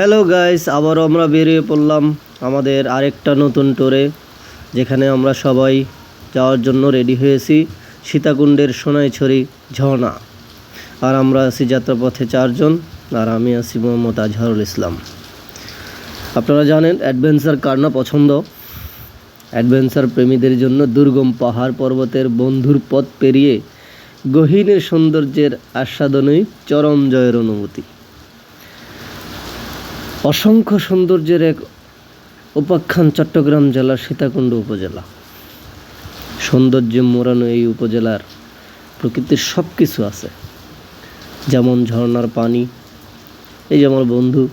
Hello guys আবারও আমরা বেরিয়ে পড়লাম আমাদের আরেকটা নতুন টোরে যেখানে আমরা সবাই যাওয়ার জন্য রেডি হয়েছি, সীতাকুণ্ডের সোনাইছড়ি ঝর্ণা। আর আমরা আছি যাত্রাপথে চারজন, আর আমি আছি মোহাম্মদ আজহারুল ইসলাম। আপনারা জানেন অ্যাডভেঞ্চার কার না পছন্দ? অ্যাডভেঞ্চার প্রেমীদের জন্য দুর্গম পাহাড় পর্বতের বন্ধুর পথ পেরিয়ে গহীনের সৌন্দর্যের আস্বাদনই চরম জয়ের অনুভূতি। অসংখ্য সৌন্দর্যের এক উপাখ্যান চট্টগ্রাম জেলার সীতাকুণ্ড উপজেলা। সৌন্দর্যে মোড়ানো এই উপজেলার প্রকৃতির সব কিছু আছে। যেমন ঝর্ণার পানি। এই যে আমার বন্ধু,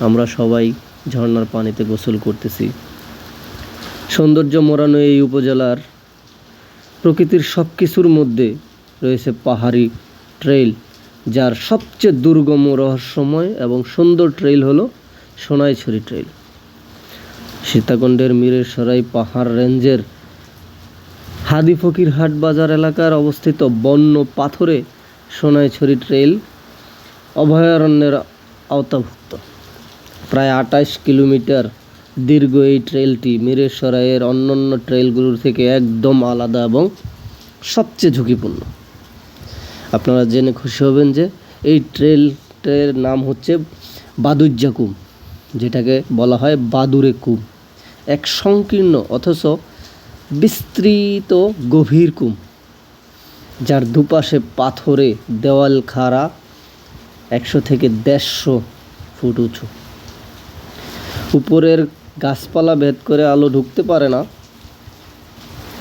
আমরা সবাই ঝর্ণার পানিতে গোসল করতেছি। সৌন্দর্য মোড়ানো এই উপজেলার প্রকৃতির সব কিছুর মধ্যে রয়েছে পাহাড়ি ট্রেইল। যার সবচেয়ে দুর্গম রহস্যময় এবং সুন্দর ট্রেইল হলো সোনাইছড়ি ট্রেইল সীতাকুণ্ডের মীরের সরাই পাহাড় রেঞ্জের হাদি ফকিরহাট বাজার এলাকার অবস্থিত বন্য পাথরে সোনাইছড়ি ট্রেইল অভয়ারণ্যের আওতাভুক্ত। প্রায় আঠাশ কিলোমিটার দীর্ঘ এই ট্রেইলটি মিরেশ্বরাইয়ের অন্যান্য ট্রেইলগুলোর থেকে একদম আলাদা এবং সবচেয়ে ঝুঁকিপূর্ণ। আপনারা জেনে খুশি হবেন যে এই ট্রেলটার নাম হচ্ছে বাদুজ্জা কুম, যেটাকে বলা হয় বাদুরে কুম। এক সংকীর্ণ অথচ বিস্তৃত গভীর কুম, যার দুপাশে পাথরে দেওয়াল খাড়া একশো থেকে দেড়শো ফুট উঁচু। উপরের গাছপালা ভেদ করে আলো ঢুকতে পারে না,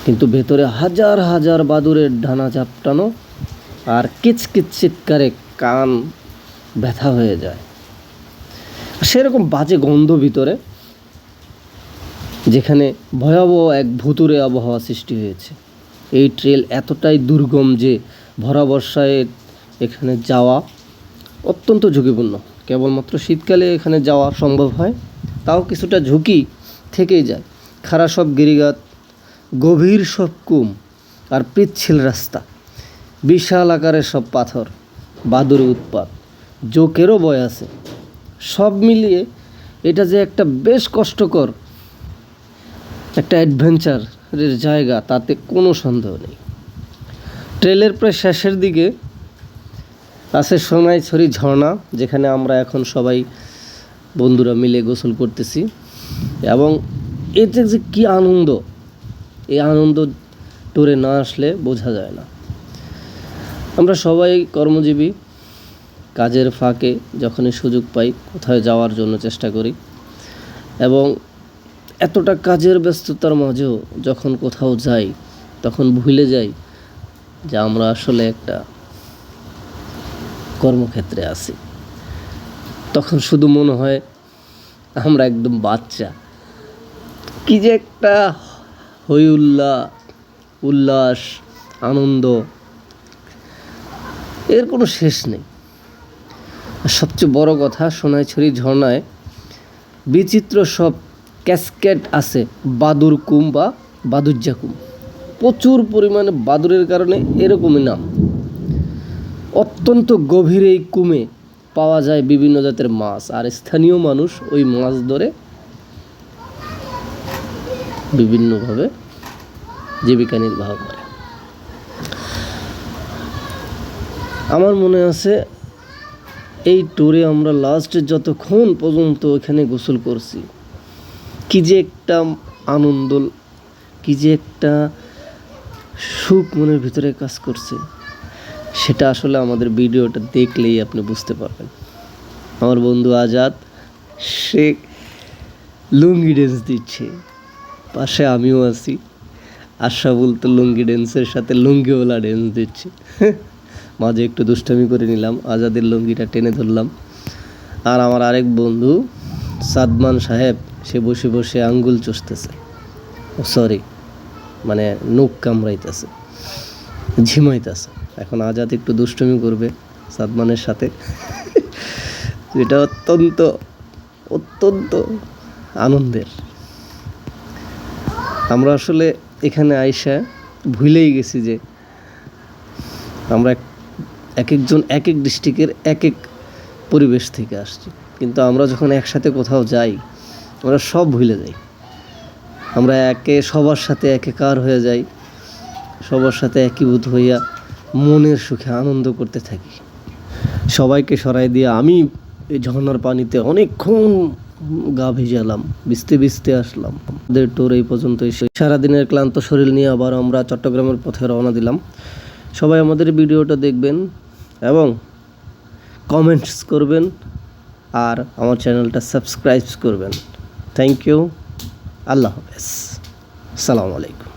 কিন্তু ভেতরে হাজার হাজার বাদুরের ডানা চাপটানো আর কিচকিচ চিৎকারে কান ব্যথা হয়ে যায়। সেরকম বাজে গন্ধ ভিতরে, যেখানে ভয়াবহ এক ভুতুরে আবহাওয়া সৃষ্টি হয়েছে। এই ট্রেল এতটাই দুর্গম যে ভরা বর্ষায় এখানে যাওয়া অত্যন্ত ঝুঁকিপূর্ণ। কেবলমাত্র শীতকালে এখানে যাওয়া সম্ভব হয়, তাও কিছুটা ঝুঁকি থেকেই যায়। খাড়া সব গিরিগাত, গভীর সব কুম আর পিচ্ছিল রাস্তা। বিশাল আকারের সব পাথর বাদুর উৎপাত, জোকেরও বয় আছে। সব মিলিয়ে এটা যে একটা বেশ কষ্টকর একটা অ্যাডভেঞ্চারের জায়গা, তাতে কোনো সন্দেহ নেই। ট্রেলের প্রায় শেষের দিকে আছে সোনাইছড়ি ঝর্ণা, যেখানে আমরা এখন সবাই বন্ধুরা মিলে গোসল করতেছি। এবং এতে যে কী আনন্দ, এই আনন্দ টুরে না আসলে বোঝা যায় না। আমরা সবাই কর্মজীবী, কাজের ফাঁকে যখনই সুযোগ পাই কোথায় যাওয়ার জন্য চেষ্টা করি এবং এতটা কাজের ব্যস্ততার মাঝেও যখন কোথাও যাই, তখন ভুলে যাই যে আমরা আসলে একটা কর্মক্ষেত্রে আছি। তখন শুধু মনে হয় আমরা একদম বাচ্চা। কি যে একটা উল্লা, উল্লাস, আনন্দ এর কোনো শেষ নেই। সবচেয়ে বড় কথা সোনাইছড়ি ঝর্ণায় বিচিত্র সব ক্যাসকেট আছে, বাদুর কুম বা বাদুজ্জা কুম প্রচুর পরিমাণে বাদুরের কারণে এরকমই নাম। অত্যন্ত গভীর এই কুমে পাওয়া যায় বিভিন্ন জাতের মাছ, আর স্থানীয় মানুষ ওই মাছ ধরে বিভিন্নভাবে জীবিকা নির্বাহ করে। আমার মনে আছে, এই ট্যুরে আমরা লাস্ট যতক্ষণ পর্যন্ত এখানে গোসল করছি, কি যে একটা আনন্দ, কি যে একটা সুখ মনের ভিতরে কাজ করছে, সেটা আসলে আমাদের ভিডিওটা দেখলেই আপনি বুঝতে পারবেন। আমার বন্ধু আজাদ, সে লুঙ্গি ড্যান্স দিচ্ছে, পাশে আমিও আছি আশা তো লুঙ্গি ড্যান্সের সাথে লুঙ্গিওয়ালা ড্যান্স দিচ্ছে। মাঝে একটু দুষ্টামি করে নিলাম, আজাদের লুঙ্গিটা টেনে ধরলাম। আর আমার আরেক বন্ধু, সাদমান সাহেব, সে বসে বসে আঙ্গুল চষতেছে। সরি মানে নখ কামড়াইতেছে, ঝিমাইতেছে। এখন আজাদ একটু দুষ্টমি করবে সাদমানের সাথে। এটা অত্যন্ত অত্যন্ত আনন্দের। আমরা আসলে এখানে আইসা ভুলেই গেছি যে আমরা এক- এক একজন এক এক ডিস্ট্রিক্টের এক এক পরিবেশ থেকে আসছি। কিন্তু আমরা যখন একসাথে কোথাও যাই, আমরা সব ভুলে যাই। আমরা একে সবার সাথে একাকার হয়ে যাই, সবার সাথে একীভূত হইয়া মনের সুখে আনন্দ করতে থাকি। সবাইকে সরাই দিয়ে আমি এই ঝর্ণার পানিতে অনেকক্ষণ গা ভিজালাম, ভিজতে ভিজতে আসলাম। আমাদের ট্যুর এই পর্যন্ত এসে সারাদিনের ক্লান্ত শরীর নিয়ে আবার আমরা চট্টগ্রামের পথে রওনা দিলাম। সবাই আমাদের ভিডিওটা দেখবেন। এবং কমেন্টস করবেন আর আমার চ্যানেলটা সাবস্ক্রাইব করবেন। থ্যাংক ইউ আল্লাহ হাফেজ। সালামু আলাইকুম।